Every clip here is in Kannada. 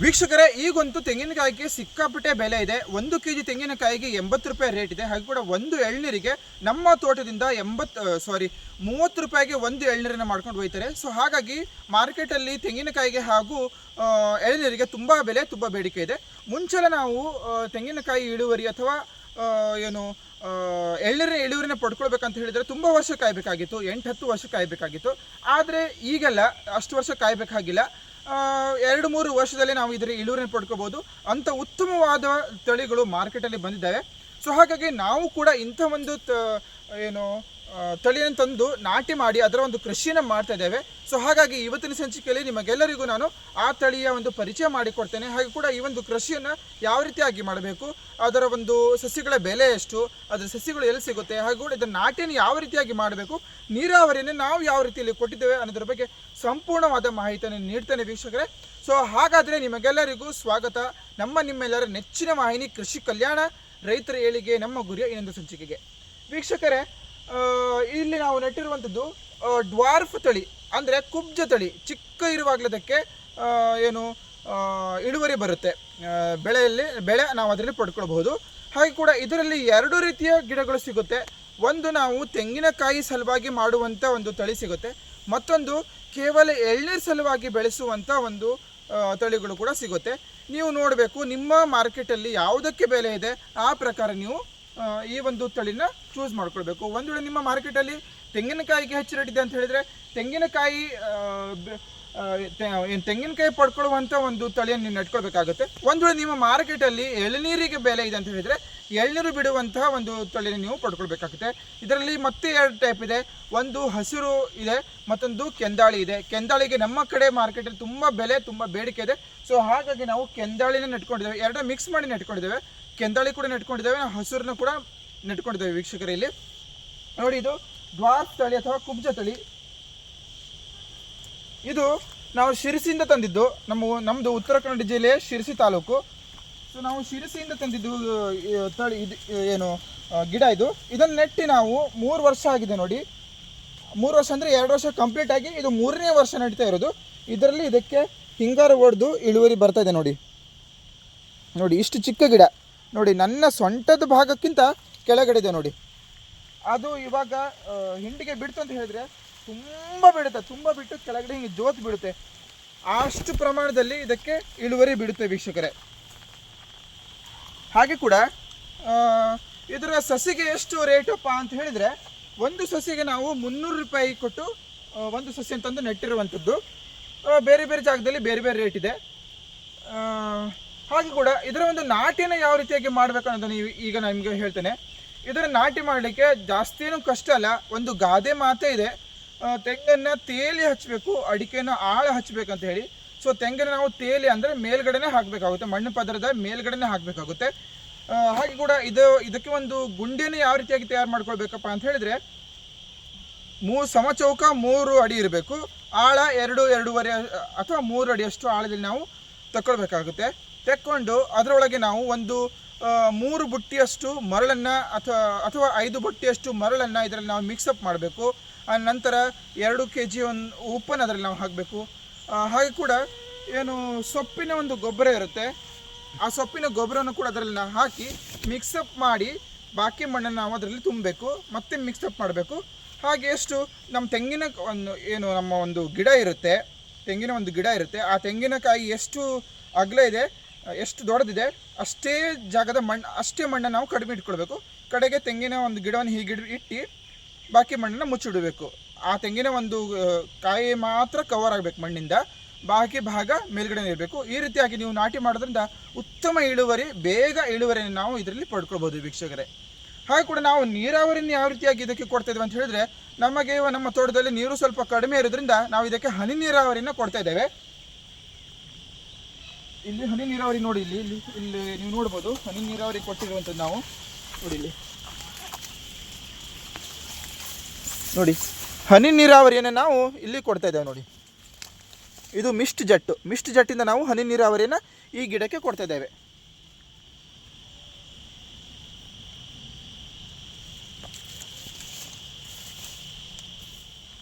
ವೀಕ್ಷಕರೇ ಈಗಂತೂ ತೆಂಗಿನಕಾಯಿಗೆ ಸಿಕ್ಕಾಪಟ್ಟೆ ಬೆಲೆ ಇದೆ. ಒಂದು ಕೆ ಜಿ ತೆಂಗಿನಕಾಯಿಗೆ ಎಂಬತ್ತು ರೂಪಾಯಿ ರೇಟ್ ಇದೆ. ಹಾಗೆ ಕೂಡ ಒಂದು ಎಳ್ನೀರಿಗೆ ನಮ್ಮ ತೋಟದಿಂದ ಎಂಬತ್ತು ಸಾರಿ ಮೂವತ್ತು ರೂಪಾಯಿಗೆ ಒಂದು ಎಳ್ನೀರನ್ನು ಮಾಡ್ಕೊಂಡು ಹೋಯ್ತಾರೆ ಸೊ ಹಾಗಾಗಿ ಮಾರ್ಕೆಟಲ್ಲಿ ತೆಂಗಿನಕಾಯಿಗೆ ಹಾಗೂ ಎಳ್ನೀರಿಗೆ ತುಂಬ ಬೆಲೆ ತುಂಬ ಬೇಡಿಕೆ ಇದೆ. ಮುಂಚೆಲ್ಲ ನಾವು ತೆಂಗಿನಕಾಯಿ ಇಳುವರಿ ಅಥವಾ ಏನು ಆ, ಎಳ್ನೀರಿನ ಇಳುವರಿನ ಪಡ್ಕೊಳ್ಬೇಕಂತ ಹೇಳಿದರೆ ತುಂಬ ವರ್ಷ ಕಾಯಬೇಕಾಗಿತ್ತು. ಎಂಟು ಹತ್ತು ವರ್ಷ ಕಾಯಬೇಕಾಗಿತ್ತು. ಆದರೆ ಈಗೆಲ್ಲ ಅಷ್ಟು ವರ್ಷ ಕಾಯಬೇಕಾಗಿಲ್ಲ. ಎರಡು ಮೂರು ವರ್ಷದಲ್ಲಿ ನಾವು ಇದರ ಇಳುವರಿನ ಪಡ್ಕೋಬಹುದು ಅಂತ ಉತ್ತಮವಾದ ತಳಿಗಳು ಮಾರ್ಕೆಟಲ್ಲಿ ಬಂದಿದ್ದಾವೆ. ಸೊ ಹಾಗಾಗಿ ನಾವು ಕೂಡ ಇಂಥ ಒಂದು ಏನು ತಳಿಯನ್ನು ತಂದು ನಾಟಿ ಮಾಡಿ ಅದರ ಒಂದು ಕೃಷಿಯನ್ನು ಮಾಡ್ತಾ ಇದ್ದೇವೆ. ಸೊ ಹಾಗಾಗಿ ಇವತ್ತಿನ ಸಂಚಿಕೆಯಲ್ಲಿ ನಿಮಗೆಲ್ಲರಿಗೂ ನಾನು ಆ ತಳಿಯ ಒಂದು ಪರಿಚಯ ಮಾಡಿಕೊಡ್ತೇನೆ. ಹಾಗೆ ಕೂಡ ಈ ಒಂದು ಕೃಷಿಯನ್ನು ಯಾವ ರೀತಿಯಾಗಿ ಮಾಡಬೇಕು, ಅದರ ಒಂದು ಸಸ್ಯಗಳ ಬೆಲೆ ಎಷ್ಟು, ಅದರ ಸಸ್ಯಗಳು ಎಲ್ಲಿ ಸಿಗುತ್ತೆ, ಹಾಗೆ ಕೂಡ ಇದನ್ನು ನಾಟಿಯನ್ನು ಯಾವ ರೀತಿಯಾಗಿ ಮಾಡಬೇಕು, ನೀರಾವರಿಯನ್ನು ನಾವು ಯಾವ ರೀತಿಯಲ್ಲಿ ಕೊಟ್ಟಿದ್ದೇವೆ ಅನ್ನೋದ್ರ ಬಗ್ಗೆ ಸಂಪೂರ್ಣವಾದ ಮಾಹಿತಿಯನ್ನು ನೀಡ್ತೇನೆ ವೀಕ್ಷಕರೇ. ಸೊ ಹಾಗಾದರೆ ನಿಮಗೆಲ್ಲರಿಗೂ ಸ್ವಾಗತ. ನಮ್ಮ ನಿಮ್ಮೆಲ್ಲರ ನೆಚ್ಚಿನ ವಾಹಿನಿ ಕೃಷಿ ಕಲ್ಯಾಣ ರೈತರ ಏಳಿಗೆ ನಮ್ಮ ಗುರಿಯ ಇನ್ನೊಂದು ಸಂಚಿಕೆಗೆ. ವೀಕ್ಷಕರೇ ಇಲ್ಲಿ ನಾವು ನೆಟ್ಟಿರುವಂಥದ್ದು ಡ್ವಾರ್ಫ್ ತಳಿ, ಅಂದರೆ ಕುಬ್ಜ ತಳಿ, ಚಿಕ್ಕ ಇರುವಾಗಲದಕ್ಕೆ ಏನು ಇಳುವರಿ ಬರುತ್ತೆ. ಬೆಳೆಯಲ್ಲಿ, ಬೆಳೆ ನಾವು ಅದರಲ್ಲಿ ಪಡ್ಕೊಳ್ಬಹುದು. ಹಾಗೆ ಕೂಡ ಇದರಲ್ಲಿ ಎರಡು ರೀತಿಯ ಗಿಡಗಳು ಸಿಗುತ್ತೆ. ಒಂದು ನಾವು ತೆಂಗಿನಕಾಯಿ ಸಲುವಾಗಿ ಮಾಡುವಂಥ ಒಂದು ತಳಿ ಸಿಗುತ್ತೆ. ಮತ್ತೊಂದು ಕೇವಲ ಎಳ್ನೀರು ಸಲುವಾಗಿ ಬೆಳೆಸುವಂಥ ಒಂದು ತಳಿಗಳು ಕೂಡ ಸಿಗುತ್ತೆ. ನೀವು ನೋಡಬೇಕು, ನಿಮ್ಮ ಮಾರ್ಕೆಟಲ್ಲಿ ಯಾವುದಕ್ಕೆ ಬೆಲೆ ಇದೆ? ಆ ಪ್ರಕಾರ ನೀವು ಈ ಒಂದು ತಳಿನ ಚೂಸ್ ಮಾಡ್ಕೊಳ್ಬೇಕು. ಒಂದು ವೇಳೆ ನಿಮ್ಮ ಮಾರ್ಕೆಟಲ್ಲಿ ತೆಂಗಿನಕಾಯಿಗೆ ಹೆಚ್ಚು ರೇಟ್ ಇದೆ ಅಂತ ಹೇಳಿದರೆ, ತೆಂಗಿನಕಾಯಿ ಏನ್ ತೆಂಗಿನಕಾಯಿ ಪಡ್ಕೊಳ್ಳುವಂಥ ಒಂದು ತಳಿಯನ್ನು ನೀವು ನೆಟ್ಕೊಳ್ಬೇಕಾಗುತ್ತೆ ಒಂದು ವೇಳೆ ನಿಮ್ಮ ಮಾರ್ಕೆಟಲ್ಲಿ ಎಳನೀರಿಗೆ ಬೆಲೆ ಇದೆ ಅಂತ ಹೇಳಿದರೆ ಎಳ್ನೀರು ಬಿಡುವಂತಹ ಒಂದು ತಳಿನ ನೀವು ಪಡ್ಕೊಳ್ಬೇಕಾಗುತ್ತೆ. ಇದರಲ್ಲಿ ಮತ್ತೆ ಎರಡು ಟೈಪ್ ಇದೆ. ಒಂದು ಹಸಿರು ಇದೆ, ಮತ್ತೊಂದು ಕೆಂದಾಳಿ ಇದೆ. ಕೆಂದಾಳಿಗೆ ನಮ್ಮ ಕಡೆ ಮಾರ್ಕೆಟಲ್ಲಿ ತುಂಬ ಬೆಲೆ, ತುಂಬ ಬೇಡಿಕೆ ಇದೆ. ಸೊ ಹಾಗಾಗಿ ನಾವು ಕೆಂದಾಳಿನ ನೆಟ್ಕೊಂಡಿದ್ದೇವೆ. ಎರಡನ್ನ ಮಿಕ್ಸ್ ಮಾಡಿ ನೆಟ್ಕೊಂಡಿದ್ದೇವೆ. ಕೆಂದಾಳಿ ಕೂಡ ನೆಟ್ಕೊಂಡಿದ್ದೇವೆ ನಾವು ಹಸಿರನ್ನ ಕೂಡ ನೆಟ್ಕೊಂಡಿದ್ದೇವೆ ವೀಕ್ಷಕರಲ್ಲಿ ನೋಡಿ ಇದು ಡ್ವಾರ್ಫ್ ತಳಿ ಅಥವಾ ಕುಬ್ಜ ತಳಿ. ಇದು ನಾವು ಶಿರಸಿಯಿಂದ ತಂದಿದ್ದು. ನಮ್ಮ ನಮ್ಮದು ಉತ್ತರ ಕನ್ನಡ ಜಿಲ್ಲೆಯ ಶಿರಸಿ ತಾಲೂಕು. ಸೊ ನಾವು ಶಿರಸಿಯಿಂದ ತಂದಿದ್ದು ತಳಿ ಇದು ಏನು ಗಿಡ ಇದು. ಇದನ್ನು ನೆಟ್ಟಿ ನಾವು ಮೂರು ವರ್ಷ ಆಗಿದೆ ನೋಡಿ. ಮೂರು ವರ್ಷ ಅಂದರೆ ಎರಡು ವರ್ಷ ಕಂಪ್ಲೀಟ್ ಆಗಿ ಇದು ಮೂರನೇ ವರ್ಷ ನಡೀತಾ ಇರೋದು. ಇದರಲ್ಲಿ ಇದಕ್ಕೆ ಹಿಂಗಾರು ಹೊಡೆದು ಇಳುವರಿ ಬರ್ತಾ ಇದೆ ನೋಡಿ. ನೋಡಿ, ಇಷ್ಟು ಚಿಕ್ಕ ಗಿಡ. ನೋಡಿ, ನನ್ನ ಸೊಂಟದ ಭಾಗಕ್ಕಿಂತ ಕೆಳಗಡೆ ಇದೆ ನೋಡಿ. ಅದು ಇವಾಗ ಹಿಂಡಿಗೆ ಬಿಡ್ತು ಅಂತ ಹೇಳಿದ್ರೆ ತುಂಬ ಬಿಡುತ್ತೆ, ತುಂಬ ಬಿಟ್ಟು ಕೆಳಗಡೆ ಹಿಂಗೆ ಜೋತು ಬಿಡುತ್ತೆ. ಅಷ್ಟು ಪ್ರಮಾಣದಲ್ಲಿ ಇದಕ್ಕೆ ಇಳುವರಿ ಬಿಡುತ್ತೆ ವೀಕ್ಷಕರೇ. ಹಾಗೆ ಕೂಡ ಇದರ ಸಸಿಗೆ ಎಷ್ಟು ರೇಟಪ್ಪ ಅಂತ ಹೇಳಿದರೆ, ಒಂದು ಸಸಿಗೆ ನಾವು ಮುನ್ನೂರು ರೂಪಾಯಿ ಕೊಟ್ಟು ಒಂದು ಸಸಿ ಅಂತಂದು ನೆಟ್ಟಿರುವಂಥದ್ದು. ಬೇರೆ ಬೇರೆ ಜಾಗದಲ್ಲಿ ಬೇರೆ ಬೇರೆ ರೇಟ್ ಇದೆ. ಹಾಗೆ ಕೂಡ ಇದರ ಒಂದು ನಾಟಿನ ಯಾವ ರೀತಿಯಾಗಿ ಮಾಡಬೇಕು ಈ- ಈಗ ನಿಮಗೆ ಹೇಳ್ತೇನೆ. ಇದರ ನಾಟಿ ಮಾಡಲಿಕ್ಕೆ ಜಾಸ್ತಿ ಏನು ಕಷ್ಟ ಅಲ್ಲ, ಒಂದು ಗಾದೆ ಮಾತೇ ಇದೆ. ತೆಂಗನ್ನು ತೆಂಗನ್ನ ತೇಲಿ ಹಚ್ಚಬೇಕು ಅಡಿಕೆನ ಆಳ ಹಚ್ಚಬೇಕಂತ ಹೇಳಿ. ಸೊ ತೆಂಗಿನ ನಾವು ತೇಲಿ ಅಂದರೆ ಮೇಲ್ಗಡೆನೆ ಹಾಕಬೇಕಾಗುತ್ತೆ. ಮಣ್ಣು ಪದರದ ಮೇಲ್ಗಡೆನೆ ಹಾಕಬೇಕಾಗುತ್ತೆ. ಹಾಗೆ ಕೂಡ ಇದು, ಇದಕ್ಕೆ ಒಂದು ಗುಂಡಿಯನ್ನು ಯಾವ ರೀತಿಯಾಗಿ ತಯಾರು ಮಾಡ್ಕೊಳ್ಬೇಕಪ್ಪ ಅಂತ ಹೇಳಿದ್ರೆ ಮೂ ಸಮಚೌಕ ಮೂರು ಅಡಿ ಇರಬೇಕು. ಆಳ ಎರಡು, ಎರಡೂವರೆ, ಅಥವಾ ಮೂರು ಅಡಿಯಷ್ಟು ಆಳದಲ್ಲಿ ನಾವು ತಕ್ಕೊಳ್ಬೇಕಾಗುತ್ತೆ. ತೆಕ್ಕೊಂಡು ಅದರೊಳಗೆ ನಾವು ಒಂದು ಮೂರು ಬುಟ್ಟಿಯಷ್ಟು ಮರಳನ್ನು ಅಥವಾ ಅಥವಾ ಐದು ಬುಟ್ಟಿಯಷ್ಟು ಮರಳನ್ನು ಇದರಲ್ಲಿ ನಾವು ಮಿಕ್ಸಪ್ ಮಾಡಬೇಕು. ಆ, ನಂತರ ಎರಡು ಕೆ ಜಿ ಒಂದು ಉಪ್ಪನ್ನು ಅದರಲ್ಲಿ ನಾವು ಹಾಕಬೇಕು. ಹಾಗೆ ಕೂಡ ಏನು ಸೊಪ್ಪಿನ ಒಂದು ಗೊಬ್ಬರ ಇರುತ್ತೆ. ಆ ಸೊಪ್ಪಿನ ಗೊಬ್ಬರವನ್ನು ಕೂಡ ಅದರಲ್ಲಿ ನಾವು ಹಾಕಿ ಮಿಕ್ಸಪ್ ಮಾಡಿ ಬಾಕಿ ಮಣ್ಣನ್ನು ನಾವು ಅದರಲ್ಲಿ ತುಂಬಬೇಕು, ಮತ್ತೆ ಮಿಕ್ಸಪ್ ಮಾಡಬೇಕು. ಹಾಗೆ ಎಷ್ಟು ನಮ್ಮ ತೆಂಗಿನ ಒಂದು ಏನು ನಮ್ಮ ಒಂದು ಗಿಡ ಇರುತ್ತೆ, ತೆಂಗಿನ ಒಂದು ಗಿಡ ಇರುತ್ತೆ, ಆ ತೆಂಗಿನಕಾಯಿ ಎಷ್ಟು ಅಗಲ ಇದೆ, ಎಷ್ಟು ದೊಡ್ಡದಿದೆ, ಅಷ್ಟೇ ಜಾಗದ ಮಣ್ಣು ಅಷ್ಟೇ ಮಣ್ಣನ್ನು ನಾವು ಕಡಿಮೆ ಇಟ್ಕೊಳ್ಬೇಕು. ಕಡೆಗೆ ತೆಂಗಿನ ಒಂದು ಗಿಡವನ್ನು ಹೀಗೆ ಇಟ್ಟು ಬಾಕಿ ಮಣ್ಣನ್ನು ಮುಚ್ಚಿಡಬೇಕು. ಆ ತೆಂಗಿನ ಒಂದು ಕಾಯಿ ಮಾತ್ರ ಕವರ್ ಆಗಬೇಕು ಮಣ್ಣಿಂದ. ಬಾಕಿ ಭಾಗ ಮೇಲ್ಗಡೆ ಇರಬೇಕು. ಈ ರೀತಿಯಾಗಿ ನೀವು ನಾಟಿ ಮಾಡೋದ್ರಿಂದ ಉತ್ತಮ ಇಳುವರಿ, ಬೇಗ ಇಳುವರಿಯನ್ನು ನಾವು ಇದರಲ್ಲಿ ಪಡ್ಕೊಳ್ಬೋದು ವೀಕ್ಷಕರೇ. ಹಾಗೆ ಕೂಡ ನಾವು ನೀರಾವರಿಯನ್ನು ಯಾವ ರೀತಿಯಾಗಿ ಇದಕ್ಕೆ ಕೊಡ್ತಾ ಅಂತ ಹೇಳಿದ್ರೆ, ನಮಗೆ ನಮ್ಮ ತೋಟದಲ್ಲಿ ನೀರು ಸ್ವಲ್ಪ ಕಡಿಮೆ ಇರೋದ್ರಿಂದ ನಾವು ಇದಕ್ಕೆ ಹನಿ ನೀರಾವರಿನ ಕೊಡ್ತಾ ಇದ್ದೇವೆ. ಇಲ್ಲಿ ಹನಿ ನೀರಾವರಿ ನೋಡಿ, ಇಲ್ಲಿ ಇಲ್ಲಿ ಇಲ್ಲಿ ನೀವು ನೋಡ್ಬೋದು, ಹನಿ ನೀರಾವರಿ ಕೊಟ್ಟಿರುವಂಥದ್ದು ನಾವು. ನೋಡಿ ಇಲ್ಲಿ. ನೋಡಿ. ಹನಿ ನೀರಾವರಿಯನ್ನು ನಾವು ಇಲ್ಲಿ ಕೊಡ್ತಾ ಇದ್ದೇವೆ ನೋಡಿ. ಇದು ಮಿಸ್ಟ್ ಜಟ್ಟು. ಮಿಸ್ಟ್ ಜಟ್ಟಿಂದ ನಾವು ಹನಿ ನೀರಾವರಿಯನ್ನು ಈ ಗಿಡಕ್ಕೆ ಕೊಡ್ತಾ ಇದ್ದೇವೆ.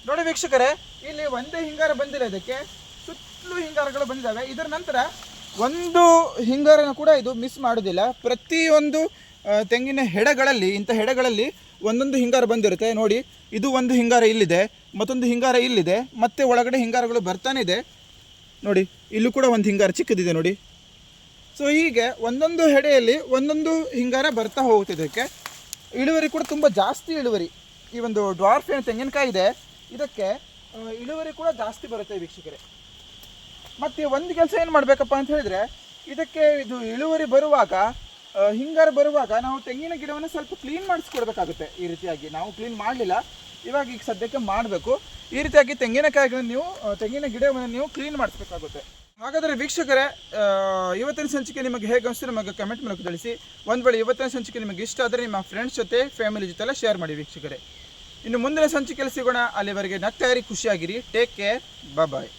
ನೋಡಿ ವೀಕ್ಷಕರೇ, ಇಲ್ಲಿ ಒಂದೇ ಹಿಂಗಾರ ಬಂದಿಲ್ಲ ಇದಕ್ಕೆ. ಸುತ್ತಲೂ ಹಿಂಗಾರಗಳು ಬಂದಿದ್ದಾವೆ. ಇದರ ನಂತರ ಒಂದು ಹಿಂಗಾರನ ಕೂಡ ಇದು ಮಿಸ್ ಮಾಡೋದಿಲ್ಲ. ಪ್ರತಿಯೊಂದು ತೆಂಗಿನ ಹೆಡಗಳಲ್ಲಿ, ಇಂಥ ಹೆಡಗಳಲ್ಲಿ ಒಂದೊಂದು ಹಿಂಗಾರ ಬಂದಿರುತ್ತೆ, ನೋಡಿ. ಇದು ಒಂದು ಹಿಂಗಾರ ಇಲ್ಲಿದೆ, ಮತ್ತೊಂದು ಹಿಂಗಾರ ಇಲ್ಲಿದೆ, ಮತ್ತೆ ಒಳಗಡೆ ಹಿಂಗಾರಗಳು ಬರ್ತಾನೆ ಇದೆ. ನೋಡಿ, ಇಲ್ಲೂ ಕೂಡ ಒಂದು ಹಿಂಗಾರ ಚಿಕ್ಕದಿದೆ, ನೋಡಿ. ಸೊ ಹೀಗೆ ಒಂದೊಂದು ಹೆಡೆಯಲ್ಲಿ ಒಂದೊಂದು ಹಿಂಗಾರ ಬರ್ತಾ ಹೋಗುತ್ತೆ ಇದಕ್ಕೆ. ಇಳುವರಿ ಕೂಡ ತುಂಬ ಜಾಸ್ತಿ ಇಳುವರಿ. ಈ ಒಂದು ಡ್ವಾರ್ಫ್ ಏನು ತೆಂಗಿನಕಾಯಿ ಇದೆ, ಇದಕ್ಕೆ ಇಳುವರಿ ಕೂಡ ಜಾಸ್ತಿ ಬರುತ್ತೆ ವೀಕ್ಷಕರೇ. ಮತ್ತು ಒಂದು ಕೆಲಸ ಏನು ಮಾಡಬೇಕಪ್ಪ ಅಂತ ಹೇಳಿದರೆ, ಇದಕ್ಕೆ ಇದು ಇಳುವರಿ ಬರುವಾಗ ಹಿಂಗಾರ ಬರುವಾಗ ನಾವು ತೆಂಗಿನ ಗಿಡವನ್ನು ಸ್ವಲ್ಪ ಕ್ಲೀನ್ ಮಾಡಿಸ್ಕೊಡ್ಬೇಕಾಗುತ್ತೆ. ಈ ರೀತಿಯಾಗಿ ನಾವು ಕ್ಲೀನ್ ಮಾಡಲಿಲ್ಲ. ಇವಾಗ ಈಗ ಸದ್ಯಕ್ಕೆ ಮಾಡಬೇಕು. ಈ ರೀತಿಯಾಗಿ ತೆಂಗಿನಕಾಯಿಗಳನ್ನು ನೀವು ತೆಂಗಿನ ಗಿಡವನ್ನು ನೀವು ಕ್ಲೀನ್ ಮಾಡಿಸ್ಬೇಕಾಗುತ್ತೆ. ಹಾಗಾದರೆ ವೀಕ್ಷಕರೇ ಇವತ್ತಿನ ಸಂಚಿಕೆ ನಿಮಗೆ ಹೇಗೆ ಅನಿಸ್ತು ನಮಗೆ ಕಮೆಂಟ್ ಮೂಲಕ ತಿಳಿಸಿ. ಒಂದು ವೇಳೆ ಇವತ್ತಿನ ಸಂಚಿಕೆ ನಿಮಗೆ ಇಷ್ಟ ಆದರೆ ನಿಮ್ಮ ಫ್ರೆಂಡ್ಸ್ ಜೊತೆ ಫ್ಯಾಮಿಲಿ ಜೊತೆ ಎಲ್ಲ ಶೇರ್ ಮಾಡಿ ವೀಕ್ಷಕರೇ. ಇನ್ನು ಮುಂದಿನ ಸಂಚಿಕೆಯಲ್ಲಿ ಸಿಗೋಣ. ಅಲ್ಲಿವರೆಗೆ ನಗ್ತಾ ಇರಿ, ಖುಷಿಯಾಗಿರಿ. Take care bye